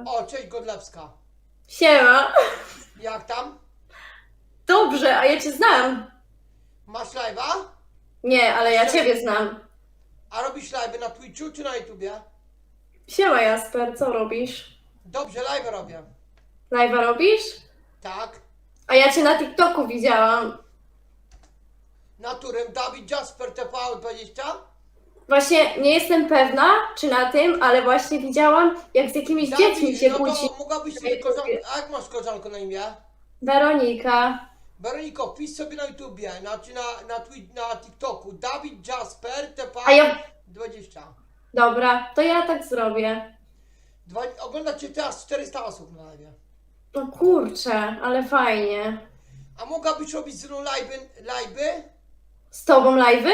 akurat. O, cześć Godlewska. Siema. Jak tam? Dobrze, a ja cię znam. Masz live'a? Nie, ale ja ciebie znam. A robisz live'y na Twitchu czy na YouTubie? Siema Jasper, co robisz? Dobrze, live robię. Live'a robisz? Tak. A ja cię na TikToku widziałam. Na którym Dawid Jasper TV20? Właśnie nie jestem pewna, czy na tym, ale właśnie widziałam, jak z jakimiś dziećmi się no kłóci. to mogłabyś sobie koleżankę... A jak masz koleżankę na imię? Weronika. Weroniko, wpisz sobie na YouTubie, znaczy na, na, na TikToku. Dawid Jasper A ja... TV20. Dobra, to ja tak zrobię. Dwa... Ogląda cię teraz 400 osób na live. No kurczę, ale fajnie. A mogłabyś robić z mną live'y? live'y? Z tobą live'y?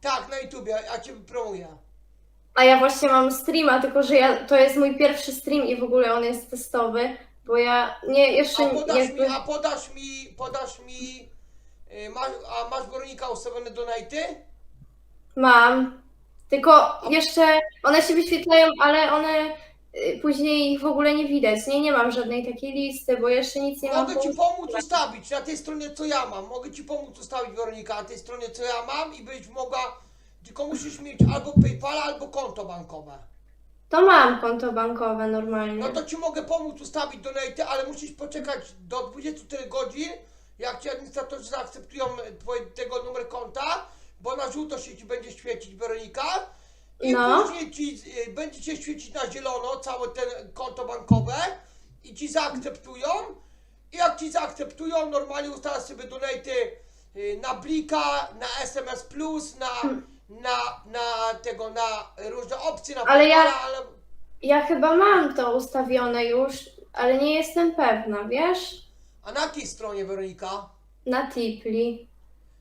Tak, na YouTubie, ja cię promuję. A ja właśnie mam streama, tylko że ja, to jest mój pierwszy stream i w ogóle on jest testowy, bo ja nie, jeszcze A podasz jakby... mi, a podasz mi, podasz mi, y, masz, a masz Weronika ustawione donaty? Mam. Tylko jeszcze one się wyświetlają, ale one później ich w ogóle nie widać. Nie, nie mam żadnej takiej listy, bo jeszcze nic nie mam. Mogę ci pomóc ustawić na tej stronie co ja mam. Mogę ci pomóc ustawić Weronika na tej stronie co ja mam i byś mogła, tylko musisz mieć albo Paypala, albo konto bankowe. To mam konto bankowe normalnie. No to ci mogę pomóc ustawić donaty, ale musisz poczekać do 24 godzin, jak ci administratorzy zaakceptują twoje, tego numer konta, bo na żółto się ci będzie świecić Weronika. I No. później ci y, będzie się świecić na zielono całe te konto bankowe i ci zaakceptują. I jak ci zaakceptują, normalnie ustalasz sobie donaty y, na Blika, na SMS Plus, na, na, na tego, na różne opcje, na Ale ja- ale Ja chyba mam to ustawione już, ale nie jestem pewna, wiesz? A na jakiej stronie Weronika? Na Tipli.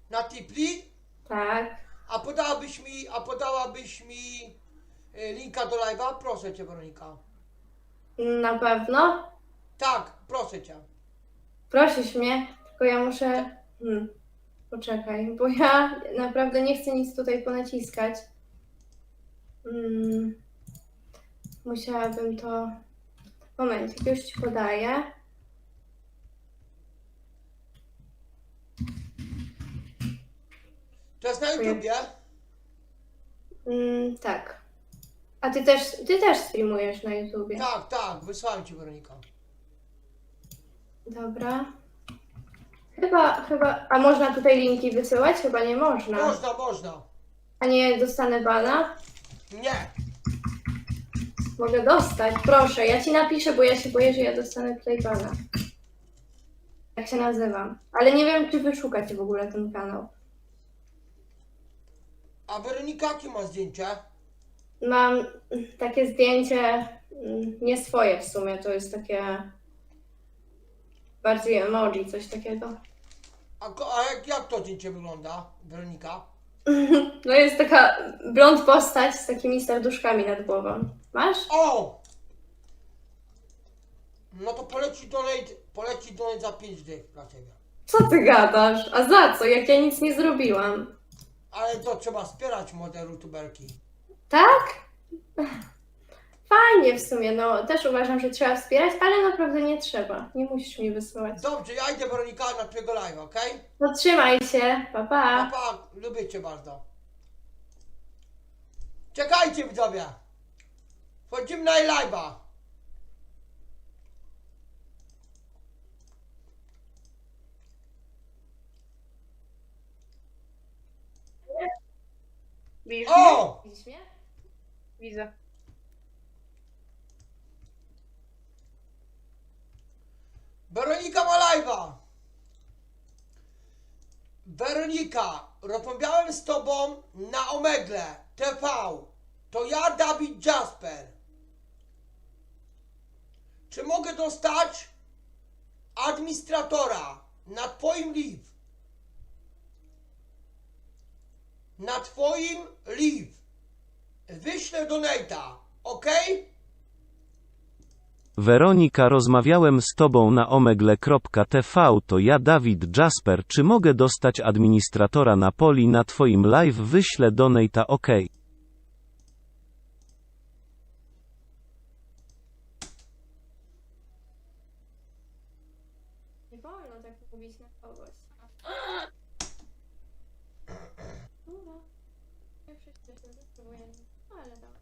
Na Tipli? Tak. A podałabyś mi, a podałabyś mi y, linka do live'a? Proszę cię Weronika. Na pewno. Tak, proszę cię. Prosisz mnie, tylko ja muszę. Hmm. Poczekaj, bo ja naprawdę nie chcę nic tutaj ponaciskać. Hmm. Musiałabym to. Moment, już ci podaję. Jest na YouTubie? Hmm, tak. A ty też, ty też streamujesz na YouTubie. Tak, tak, wysłałem ci Weronika. Dobra. Chyba, chyba. A można tutaj linki wysyłać? Chyba nie można. Można, można. A nie dostanę bana? Nie. Mogę dostać, proszę. Ja ci napiszę, bo ja się boję, że ja dostanę tutaj bana. Jak się nazywam. Ale nie wiem, czy wyszukacie w ogóle ten kanał. A Weronika jakie ma zdjęcie? Mam takie zdjęcie, mm, nie swoje w sumie, to jest takie bardziej emoji, coś takiego. A, ko- a jak, jak to zdjęcie wygląda, Weronika? No jest taka blond postać z takimi serduszkami nad głową. Masz? O! No to poleci donate, poleci donate za 5 dych dla ciebie. Co ty gadasz? A za co? Jak ja nic nie zrobiłam. Ale to trzeba wspierać młode youtuberki. Tak? Fajnie w sumie, no też uważam, że trzeba wspierać, ale naprawdę nie trzeba. Nie musisz mi wysyłać. Dobrze, ja idę Weronika na twojego live, okej? No trzymaj się, pa pa. Papa, lubię cię bardzo. Czekajcie widzowie. Wchodzimy na live'a. Widzisz O! mnie? Widzisz mnie? Widzę. Weronika ma live'a. Weronika, rozmawiałem z tobą na Omegle TV. To ja, Dawid Jasper. Czy mogę dostać administratora na twoim live? na Twoim live. Wyślę donata, ok? Weronika, rozmawiałem z tobą na omegle.tv, to ja Dawid Jasper, czy mogę dostać administratora Napoli na twoim live? Wyślę donata, ok? Nie wolno tak mówić na kogoś. Wszyscy się spróbujemy. Ale dobra.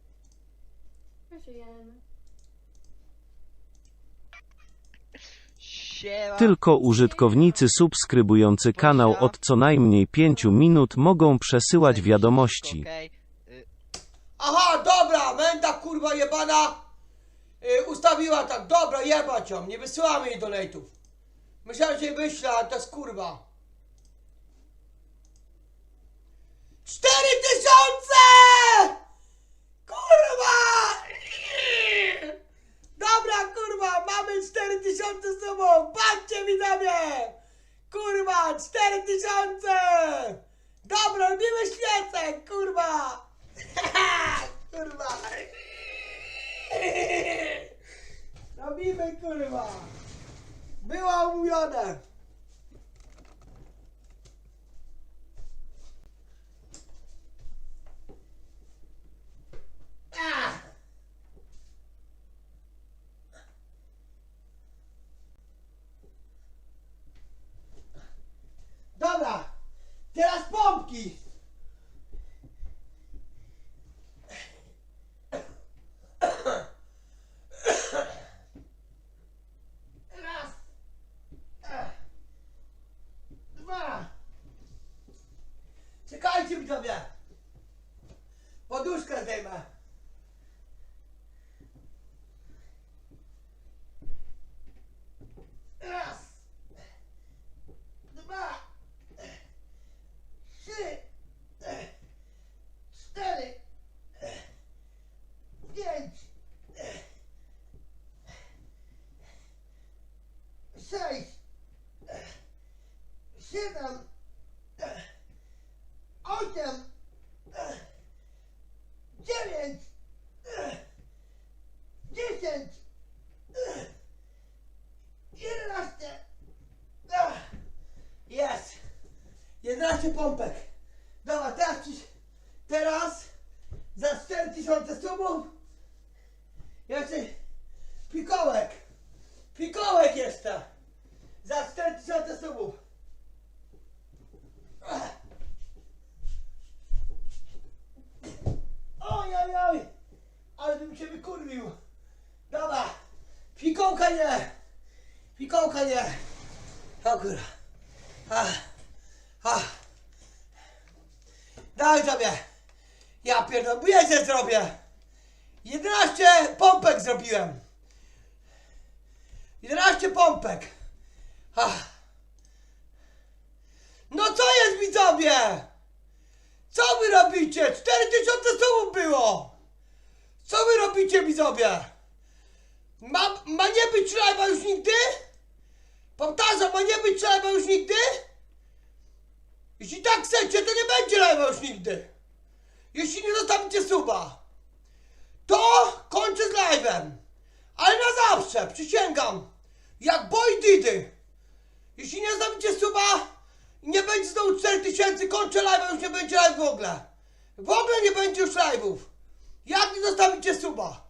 Siema. Tylko użytkownicy subskrybujący kanał od co najmniej 5 minut mogą przesyłać wiadomości. Okej. Y, Aha, dobra, menda kurwa jebana y, ustawiła tak, dobra, jebać ją, nie wysyłamy jej donate'ów. Myślałem, że jej wyślę, ale to jest kurwa. Cztery tysiące! Kurwa! Dobra, kurwa, mamy cztery tysiące z sobą, patrzcie widzowie! Kurwa, cztery tysiące! Dobra, robimy świecek, kurwa! kurwa! Robimy, kurwa! Było umówione! 11 pompek. Dobra, teraz ci, teraz za 4000 subów jeszcze pikołek. Pikołek jeszcze. Za 4000 subów. Oj, oj, oj. Ale bym się wykurwił. Dobra. Pikołka nie. Pikołka nie. O kurwa. Ach. Ach. Daj sobie. Ja pierdolę, się zrobię. 11 pompek zrobiłem. 11 pompek. Ach. No co jest widzowie? Co wy robicie? 4000 słów było. Co wy robicie widzowie? Ma, ma nie być live'a już nigdy? Powtarzam, ma nie być live'a już nigdy? Jeśli tak chcecie, to nie będzie live'a już nigdy. Jeśli nie zostawicie suba, to kończę z live'em. Ale na zawsze, przysięgam. Jak boy didy. Jeśli nie zostawicie suba nie będzie znowu 4000, kończę live'a, już nie będzie live w ogóle. W ogóle nie będzie już live'ów. Jak nie zostawicie suba?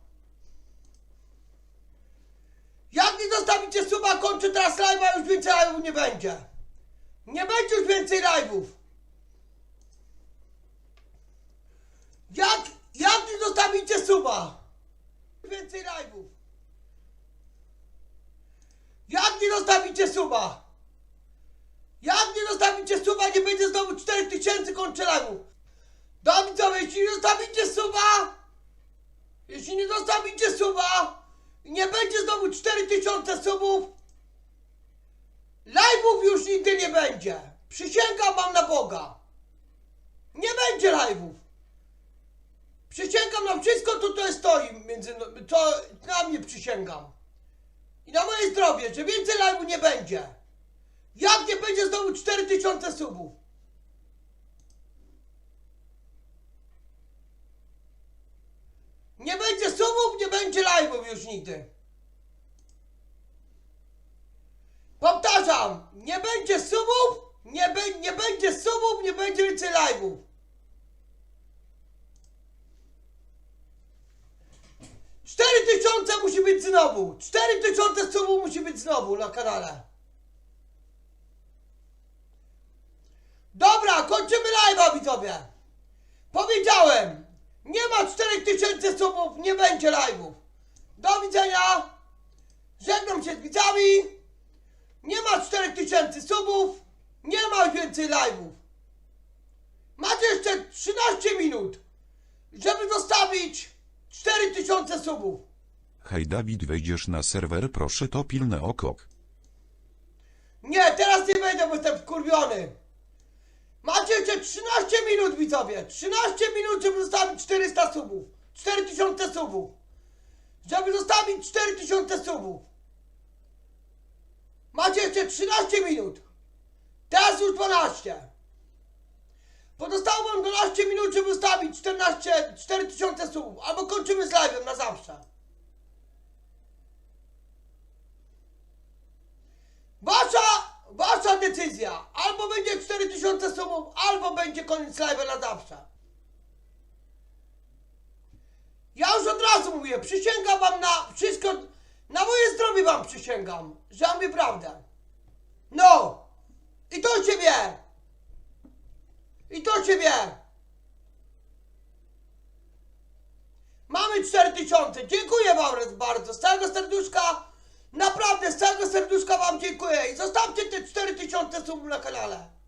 Jak nie zostawicie suba, kończę teraz live'a, już więcej live'ów nie będzie. Nie będzie już więcej live'ów. Jak, jak nie zostawicie suba? Więcej live'ów. Jak nie zostawicie suba? Jak nie zostawicie suba, nie będzie znowu 4000 kończę live'ów. Dobrze, jeśli nie zostawicie suba, jeśli nie zostawicie suba nie będzie znowu 4000 subów, Live'ów już nigdy nie będzie. Przysięgam wam na Boga. Nie będzie live'ów. Przysięgam na wszystko, co tutaj stoi między, co na mnie przysięgam. I na moje zdrowie, że więcej live'u nie będzie. Jak nie będzie znowu 4000 subów? Nie będzie subów, nie będzie live'ów już nigdy. wam, nie będzie subów, nie, be, nie będzie subów, nie będzie więcej live'ów. Cztery tysiące musi być znowu. Cztery tysiące subów musi być znowu na kanale. Dobra, kończymy live'a widzowie. Powiedziałem, nie ma czterech tysięcy subów, nie będzie live'ów. Do widzenia. Żegnam się z widzami. Nie ma 4000 subów, nie ma więcej live'ów. Macie jeszcze 13 minut, żeby zostawić 4000 subów. Hej Dawid wejdziesz na serwer proszę to pilne oko. Nie, teraz nie wejdę, bo jestem wkurwiony. Macie jeszcze 13 minut, widzowie. 13 minut, żeby zostawić 400 subów. 4000 subów. Żeby zostawić 4000 subów. Macie jeszcze 13 minut. Teraz już 12. Pozostało wam 12 minut, żeby zostawić 14, 4000 subów. Albo kończymy z live'em na zawsze. Wasza, wasza decyzja. Albo będzie 4000 subów, albo będzie koniec live'a na zawsze. Ja już od razu mówię, przysięgam wam na wszystko, wam przysięgam, że mówię prawdę. No! I to się wie! I to się wie! Mamy 4000. Dziękuję wam bardzo. Z całego serduszka, naprawdę z całego serduszka wam dziękuję. I zostawcie te 4000 subów na kanale.